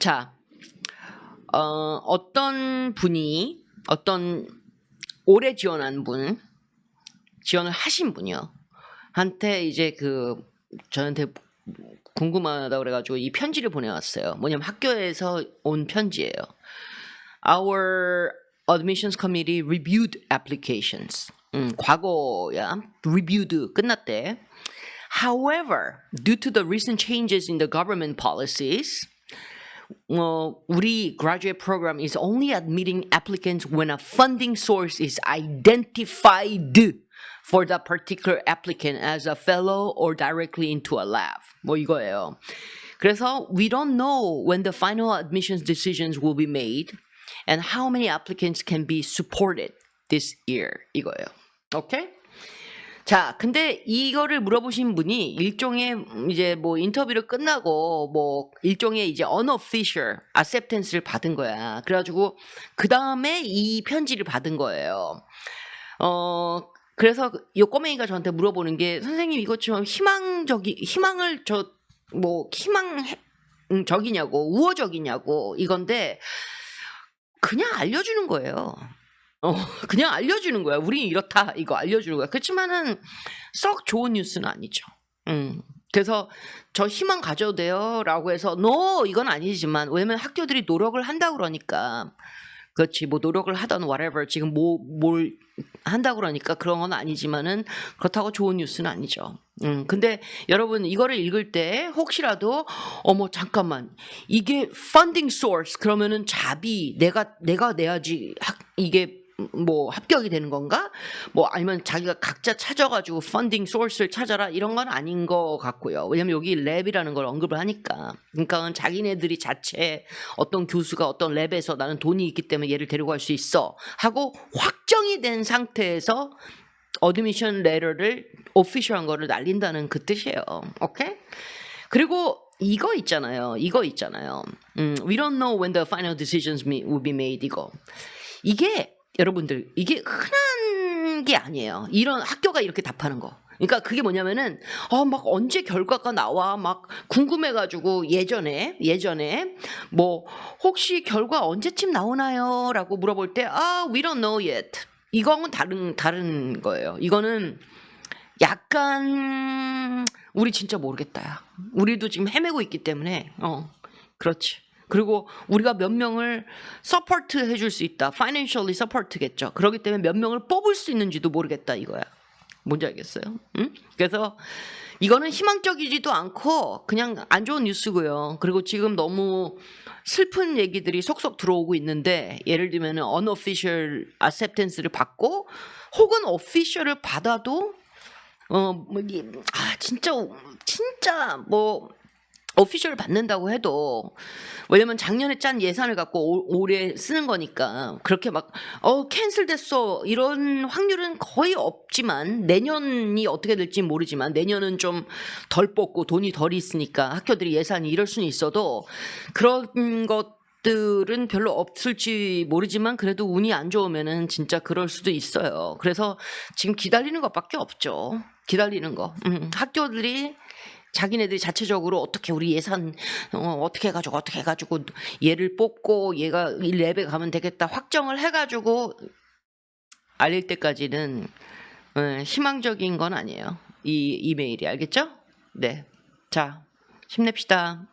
자, 어, 어떤 분이 어떤 오래 지원한 분, 지원을 하신 분이요. 한테 이제 그 저한테 궁금하다 그래가지고 이 편지를 보내왔어요. 뭐냐면 학교에서 온 편지예요. Our admissions committee reviewed applications. 음, 과거야. reviewed 끝났대. However, due to the recent changes in the government policies, 어, 우리 graduate program is only admitting applicants when a funding source is identified for that particular applicant as a fellow or directly into a lab. 뭐 이거예요. 그래서 we don't know when the final admissions decisions will be made and how many applicants can be supported this year. 이거예요. 오케이? 자, 근데 이거를 물어보신 분이 일종의 이제 뭐 인터뷰를 끝나고 뭐 일종의 이제 unofficial acceptance를 받은 거야. 그래가지고 그 다음에 이 편지를 받은 거예요. 어, 그래서 요 꼬맹이가 저한테 물어보는 게 선생님 좀 희망적이 희망을 저 뭐 희망 음, 적이냐고 우호적이냐고 이건데 그냥 알려주는 거예요. 어, 그냥 알려주는 거야. 우리 이렇다. 이거 알려주는 거야. 그렇지만은 썩 좋은 뉴스는 아니죠. 음. 그래서 저 희망 가져도 돼요. 라고 해서, no! 이건 아니지만, 왜냐면 학교들이 노력을 한다 그러니까. 그렇지. 뭐 노력을 하던 whatever. 지금 뭐, 뭘 한다 그러니까 그런 건 아니지만은 그렇다고 좋은 뉴스는 아니죠. 음, 근데 여러분 이거를 읽을 때 혹시라도 어머 잠깐만 이게 funding source 그러면은 자비 내가 내가 내야지 학, 이게 뭐 합격이 되는 건가? 뭐 아니면 자기가 각자 찾아가지고 펀딩 소스를 찾아라 이런 건 아닌 것 같고요. 왜냐면 여기 랩이라는 걸 언급을 하니까. 그러니까 자기네들이 자체 어떤 교수가 어떤 랩에서 나는 돈이 있기 때문에 얘를 데리고 갈 수 있어 하고 확정이 된 상태에서 어드미션 레터를 오피셜한 거를 날린다는 그 뜻이에요. 오케이? 그리고 이거 있잖아요. 이거 있잖아요. 음, we don't know when the final decisions will be made 이거. 이게 여러분들 이게 흔한 게 아니에요. 이런 학교가 이렇게 답하는 거. 그러니까 그게 뭐냐면은 어 막 언제 결과가 나와 막 궁금해가지고 예전에 예전에 뭐 혹시 결과 언제쯤 나오나요?라고 물어볼 때아 we don't know yet. 이거는 다른 다른 거예요. 이거는 약간 우리 진짜 모르겠다. 야. 우리도 지금 헤매고 있기 때문에 어 그렇지. 그리고 우리가 몇 명을 서포트 해줄 수 있다. financially support겠죠. 그렇기 때문에 몇 명을 뽑을 수 있는지도 모르겠다 이거야. 뭔지 알겠어요? 응? 그래서 이거는 희망적이지도 않고 그냥 안 좋은 뉴스고요. 그리고 지금 너무 슬픈 얘기들이 속속 들어오고 있는데 예를 들면 은 unofficial acceptance를 받고 혹은 official을 받아도 어뭐 아 진짜 진짜 뭐 오피셜을 받는다고 해도 왜냐면 작년에 짠 예산을 갖고 올- 올해 쓰는 거니까 그렇게 막어 캔슬 됐어 이런 확률은 거의 없지만 내년이 어떻게 될지 모르지만 내년은 좀 덜 뽑고 돈이 덜 있으니까 학교들이 예산이 이럴 수는 있어도 그런 것 들은 별로 없을지 모르지만 그래도 운이 안 좋으면은 진짜 그럴 수도 있어요. 그래서 지금 기다리는 것밖에 없죠. 기다리는 거. 음, 학교들이 자기네들이 자체적으로 어떻게 우리 예산 어, 어떻게 해가지고 어떻게 해가지고 얘를 뽑고 얘가 이 랩에 가면 되겠다 확정을 해가지고 알릴 때까지는 어, 희망적인 건 아니에요. 이 이메일이 알겠죠? 네. 자 힘냅시다.